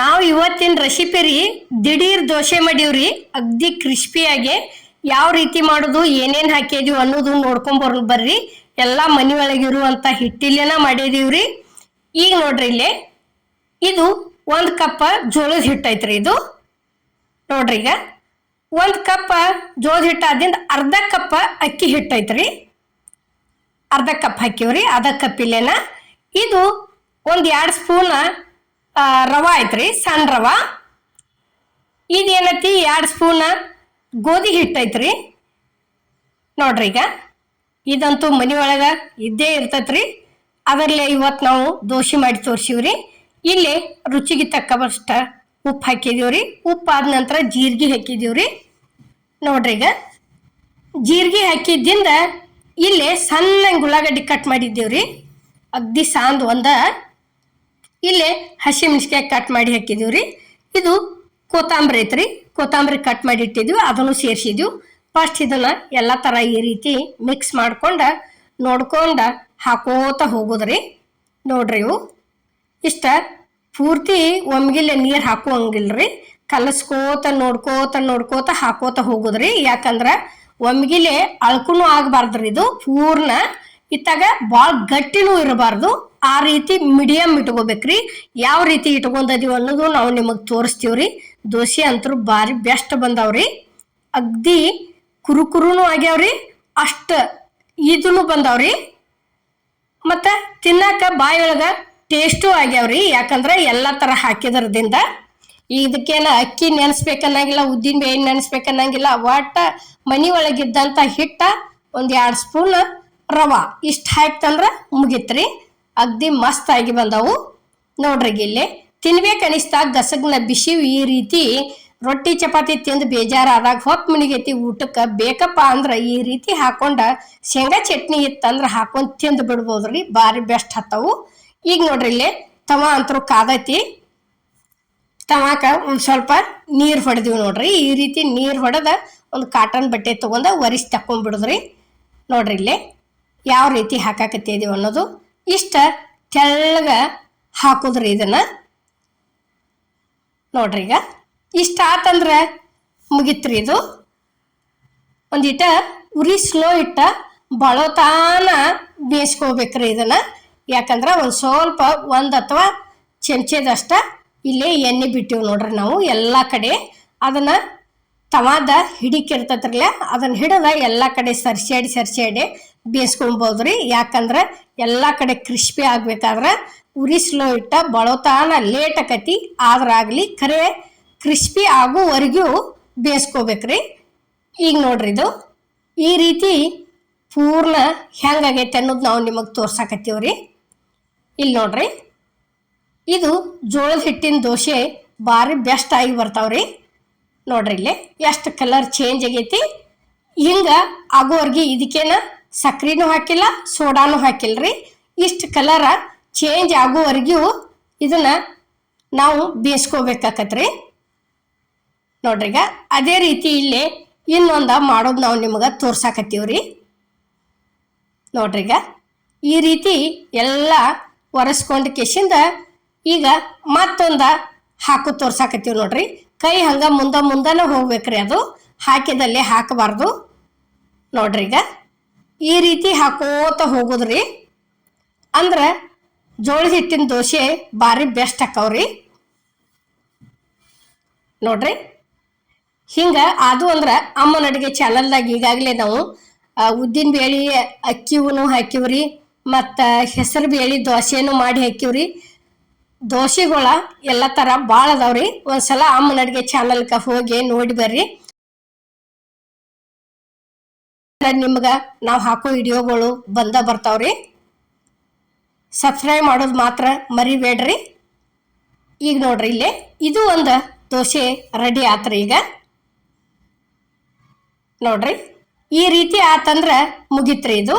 ನಾವು ಇವತ್ತಿನ ರೆಸಿಪಿ ರೀ ದಿಢೀರ್ ದೋಸೆ ಮಾಡೀವ್ರಿ. ಅಗ್ದಿ ಕ್ರಿಸ್ಪಿಯಾಗಿ ಯಾವ ರೀತಿ ಮಾಡೋದು, ಏನೇನು ಹಾಕಿದೀವಿ ಅನ್ನೋದು ನೋಡ್ಕೊಂಬರ್ ಬರ್ರಿ. ಎಲ್ಲ ಮನೆ ಒಳಗಿರುವಂಥ ಹಿಟ್ಟಿಲೇನ ಮಾಡಿದೀವ್ರಿ. ಈಗ ನೋಡ್ರಿ ಇಲ್ಲಿ, ಇದು ಒಂದು ಕಪ್ ಜೋಳದ ಹಿಟ್ಟು ಐತ್ರಿ ಇದು. ನೋಡ್ರಿ ಈಗ, ಒಂದು ಕಪ್ ಜೋಳದ ಹಿಟ್ಟು ಆದಿಂದ ಅರ್ಧ ಕಪ್ ಅಕ್ಕಿ ಹಿಟ್ಟು ಐತ್ರಿ. ಅರ್ಧ ಕಪ್ ಹಾಕಿವ್ರಿ ಅರ್ಧ ಕಪ್ ಇಲ್ಲೇನ. ಇದು ಒಂದು ಎರಡು ಸ್ಪೂನ್ ರವಾ ಐತ್ರಿ, ಸಣ್ಣ ರವಾ. ಇದೇನೈತಿ ಎರಡು ಸ್ಪೂನ ಗೋಧಿ ಹಿಟ್ಟು ಐತ್ರಿ. ನೋಡ್ರಿ ಈಗ, ಇದಂತೂ ಮನೆ ಒಳಗೆ ಇದ್ದೇ ಇರ್ತೈತ್ರಿ. ಅದರಲ್ಲೇ ಇವತ್ತು ನಾವು ದೋಸೆ ಮಾಡಿ ತೋರಿಸಿವ್ರಿ. ಇಲ್ಲಿ ರುಚಿಗೆ ತಕ್ಕವಷ್ಟ ಉಪ್ಪು ಹಾಕಿದೀವ್ರಿ. ಉಪ್ಪು ಆದ ನಂತರ ಜೀರಿಗೆ ಹಾಕಿದೀವ್ರಿ. ನೋಡ್ರಿ ಈಗ, ಜೀರಿಗೆ ಹಾಕಿದ್ದಿಂದ ಇಲ್ಲಿ ಸಣ್ಣ ಉಳ್ಳಾಗಡ್ಡಿ ಕಟ್ ಮಾಡಿದ್ದೀವ್ರಿ. ಅಗ್ದಿ ಸಾಂದ್ ಒಂದ ಇಲ್ಲಿ ಹಸಿಮೆಣ್ಸಿಕಾಯಿ ಕಟ್ ಮಾಡಿ ಹಾಕಿದ್ದೀವಿ ರೀ. ಇದು ಕೊತ್ತಂಬರಿ ಐತ್ರಿ. ಕೊತ್ತಂಬರಿ ಕಟ್ ಮಾಡಿ ಇಟ್ಟಿದ್ವಿ, ಅದನ್ನು ಸೇರಿಸಿದ್ವಿ. ಫಸ್ಟ್ ಇದನ್ನು ಎಲ್ಲ ಥರ ಈ ರೀತಿ ಮಿಕ್ಸ್ ಮಾಡ್ಕೊಂಡು ನೋಡ್ಕೊಂಡು ಹಾಕೋತ ಹೋಗೋದ್ರಿ. ನೋಡ್ರಿ ಇವು. ಇಷ್ಟ ಪೂರ್ತಿ ಒಮ್ಗಿಲೆ ನೀರು ಹಾಕುವಂಗಿಲ್ರಿ. ಕಲಸ್ಕೋತ, ನೋಡ್ಕೋತ ನೋಡ್ಕೋತ ಹಾಕೋತ ಹೋಗೋದ್ರಿ. ಯಾಕಂದ್ರೆ ಒಮ್ಗಿಲೆ ಅಳ್ಕುನು ಆಗಬಾರ್ದ್ರಿ ಇದು ಪೂರ್ಣ. ಇತ್ತಾಗ ಭಾಳ ಗಟ್ಟಿನೂ ಇರಬಾರ್ದು. ಆ ರೀತಿ ಮೀಡಿಯಂ ಇಟ್ಕೋಬೇಕ್ರಿ. ಯಾವ ರೀತಿ ಇಟ್ಕೊಂಡದೀವಿ ಅನ್ನೋದು ನಾವು ನಿಮಗೆ ತೋರಿಸ್ತೀವ್ರಿ. ದೋಸೆ ಅಂತೂ ಭಾರಿ ಬೆಸ್ಟ್ ಬಂದಾವ್ರಿ. ಅಗ್ದಿ ಕುರುಕುರುನು ಆಗ್ಯಾವ್ರಿ. ಅಷ್ಟ ಇದನ್ನು ಬಂದಾವ್ರಿ. ಮತ್ತು ತಿನ್ನಾಕ ಬಾಯೊಳಗ ಟೇಸ್ಟು ಆಗ್ಯಾವ್ರಿ. ಯಾಕಂದ್ರೆ ಎಲ್ಲ ಥರ ಹಾಕಿದ್ರದಿಂದ. ಇದಕ್ಕೇನ ಅಕ್ಕಿ ನೆನೆಸ್ಬೇಕನ್ನಂಗಿಲ್ಲ ಉದ್ದಿನ ಬೇಳೆ ನೆನೆಸ್ಬೇಕನ್ನಂಗಿಲ್ಲ, ಒಟ್ಟ ಮನಿ ಒಳಗಿದ್ದಂಥ ಹಿಟ್ಟ ಒಂದು ಎರಡು ಸ್ಪೂನ್ ರವಾ. ಇಷ್ಟು ಹಾಕ್ತಂದ್ರೆ ಮುಗಿತ್ರಿ. ಅಗ್ದಿ ಮಸ್ತ್ ಆಗಿ ಬಂದವು. ನೋಡ್ರಿ ಇಲ್ಲಿ ತಿನ್ಬೇಕು ಅನಿಸ್ದಾಗ ಗಸಗ್ನ ಬಿಸಿ ಈ ರೀತಿ ರೊಟ್ಟಿ ಚಪಾತಿ ತಿಂದು ಬೇಜಾರಾದಾಗ ಹೊತ್ತು ಮುನಿಗೈತಿ ಊಟಕ್ಕೆ ಬೇಕಪ್ಪ ಅಂದ್ರೆ ಈ ರೀತಿ ಹಾಕೊಂಡ ಶೇಂಗಾ ಚಟ್ನಿ ಇತ್ತಂದ್ರೆ ಹಾಕೊಂಡು ತಿಂದು ಬಿಡ್ಬೋದ್ರಿ. ಭಾರಿ ಬೆಸ್ಟ್ ಹತ್ತವು. ಈಗ ನೋಡ್ರಿ ಇಲ್ಲಿ ತವ ಅಂತರೂ ಕಾದೈತಿ. ತವಾಕ ಒಂದು ಸ್ವಲ್ಪ ನೀರು ಹೊಡೆದಿವಿ ನೋಡ್ರಿ. ಈ ರೀತಿ ನೀರು ಹೊಡೆದ ಒಂದು ಕಾಟನ್ ಬಟ್ಟೆ ತೊಗೊಂಡ ಒರಿಸಿ ತಕೊಂಡ್ಬಿಡುದ್ರಿ ನೋಡ್ರಿ ಇಲ್ಲಿ. ಯಾವ ರೀತಿ ಹಾಕಾಕತ್ತಿದೀವಿ ಅನ್ನೋದು ಇಷ್ಟ ತೆಳ್ಳಗ ಹಾಕೋದ್ರಿ ಇದನ್ನ. ನೋಡ್ರಿ ಈಗ. ಇಷ್ಟ ಆತಂದ್ರೆ ಮುಗಿತ್ರಿ ಇದು. ಒಂದಿಟ ಉರಿ ಸ್ಲೋ ಇಟ್ಟ ಬಳೋತಾನ ಬೇಯಿಸ್ಕೋಬೇಕ್ರಿ ಇದನ್ನ. ಯಾಕಂದ್ರೆ ಒಂದು ಸ್ವಲ್ಪ ಒಂದು ಅಥವಾ ಚಮಚದಷ್ಟ ಇಲ್ಲೇ ಎಣ್ಣೆ ಬಿಟ್ಟಿವಿ ನೋಡ್ರಿ ನಾವು ಎಲ್ಲ ಕಡೆ. ಅದನ್ನ ತವಾದ ಹಿಡಿಕಿರ್ತೈತ್ರಲ್ಲ ಅದನ್ನ ಹಿಡಿದ ಎಲ್ಲ ಕಡೆ ಸರ್ಸ್ಯಾಡಿ ಸರ್ಸ್ಯಾಡಿ ಬೇಯಿಸ್ಕೊಬೋದ್ರಿ ಯಾಕಂದ್ರೆ ಎಲ್ಲ ಕಡೆ ಕ್ರಿಸ್ಪಿ ಆಗ್ಬೇಕಾದ್ರೆ ಉರಿ ಸ್ಲೋ ಇಟ್ಟ ಬಳೋತಾನ ಲೇಟ್ ಆಕತಿ ಆದ್ರಾಗ್ಲಿ ಕರೆ ಕ್ರಿಸ್ಪಿ ಆಗೋವರೆಗೂ ಬೇಯಿಸ್ಕೋಬೇಕ್ರಿ ಈಗ ನೋಡ್ರಿ ಇದು. ಈ ರೀತಿ ಪೂರ್ಣ ಹೆಂಗಾಗೈತೆ ಅನ್ನೋದು ನಾವು ನಿಮಗೆ ತೋರ್ಸಾಕತ್ತೀವ್ರಿ. ಇಲ್ಲಿ ನೋಡ್ರಿ. ಇದು ಜೋಳದ ಹಿಟ್ಟಿನ ದೋಸೆ ಭಾರಿ ಬೆಸ್ಟ್ ಆಗಿ ಬರ್ತಾವ್ರಿ. ನೋಡ್ರಿ ಇಲ್ಲಿ, ಎಷ್ಟು ಕಲರ್ ಚೇಂಜ್ ಆಗೈತಿ. ಹಿಂಗೆ ಆಗೋವರೆಗೆ ಇದಕ್ಕೇನ ಸಕ್ರಿನೂ ಹಾಕಿಲ್ಲ, ಸೋಡಾನು ರೀ. ಇಷ್ಟು ಕಲರ ಚೇಂಜ್ ಆಗುವವರೆಗೂ ಇದನ್ನ ನಾವು ಬೇಯಿಸ್ಕೋಬೇಕಾಕತ್ರಿ. ನೋಡ್ರಿಗ ಅದೇ ರೀತಿ ಇಲ್ಲಿ ಇನ್ನೊಂದು ಮಾಡೋದು ನಾವು ನಿಮಗೆ ತೋರ್ಸಾಕತ್ತೀವ್ರಿ. ನೋಡ್ರಿ ಈಗ ಈ ರೀತಿ ಎಲ್ಲ ಒರೆಸ್ಕೊಂಡು ಕೆಶಿಂದ ಈಗ ಮತ್ತೊಂದು ಹಾಕು ತೋರ್ಸಾಕತ್ತೀವಿ ನೋಡ್ರಿ. ಕೈ ಹಂಗ ಮುಂದ ಮುಂದನ ಹೋಗ್ಬೇಕ್ರಿ ಅದು. ಹಾಕಿದಲ್ಲಿ ಹಾಕಬಾರ್ದು. ನೋಡ್ರಿ ಈಗ ಈ ರೀತಿ ಹಾಕೋತ ಹೋಗೋದ್ರಿ. ಅಂದ್ರೆ ಜೋಳದ ಹಿಟ್ಟಿನ ದೋಸೆ ಭಾರಿ ಬೆಸ್ಟ್ ಹಾಕವ್ರಿ ನೋಡ್ರಿ. ಹಿಂಗ ಅದು ಅಂದ್ರೆ ಅಮ್ಮನ ಅಡುಗೆ ಚಾನಲ್ದಾಗ ಈಗಾಗಲೇ ನಾವು ಉದ್ದಿನ ಬೇಳೆ ಅಕ್ಕಿವೂ ಹಾಕಿವ್ರಿ, ಮತ್ತು ಹೆಸರು ಬೇಳೆ ದೋಸೆನೂ ಮಾಡಿ ಹಾಕಿವ್ರಿ. ದೋಸೆಗಳ ಎಲ್ಲ ಥರ ಭಾಳ ಅದಾವ್ರಿ. ಒಂದ್ಸಲ ಅಮ್ಮನ ಅಡುಗೆ ಚಾನಲ್ಗೆ ಹೋಗಿ ನೋಡಿ ಬರ್ರಿ. ನಿಮ್ಗೆ ನಾವು ಹಾಕೋ ವಿಡಿಯೋಗಳು ಬಂದ ಬರ್ತಾವ್ರಿ. ಸಬ್ಸ್ಕ್ರೈಬ್ ಮಾಡೋದು ಮಾತ್ರ ಮರಿಬೇಡ್ರಿ. ಈಗ ನೋಡ್ರಿ ಇಲ್ಲಿ, ಇದು ಒಂದು ದೋಸೆ ರೆಡಿ ಆತ್ರಿ ಈಗ. ನೋಡ್ರಿ, ಈ ರೀತಿ ಆತಂದ್ರೆ ಮುಗಿತ್ರಿ ಇದು.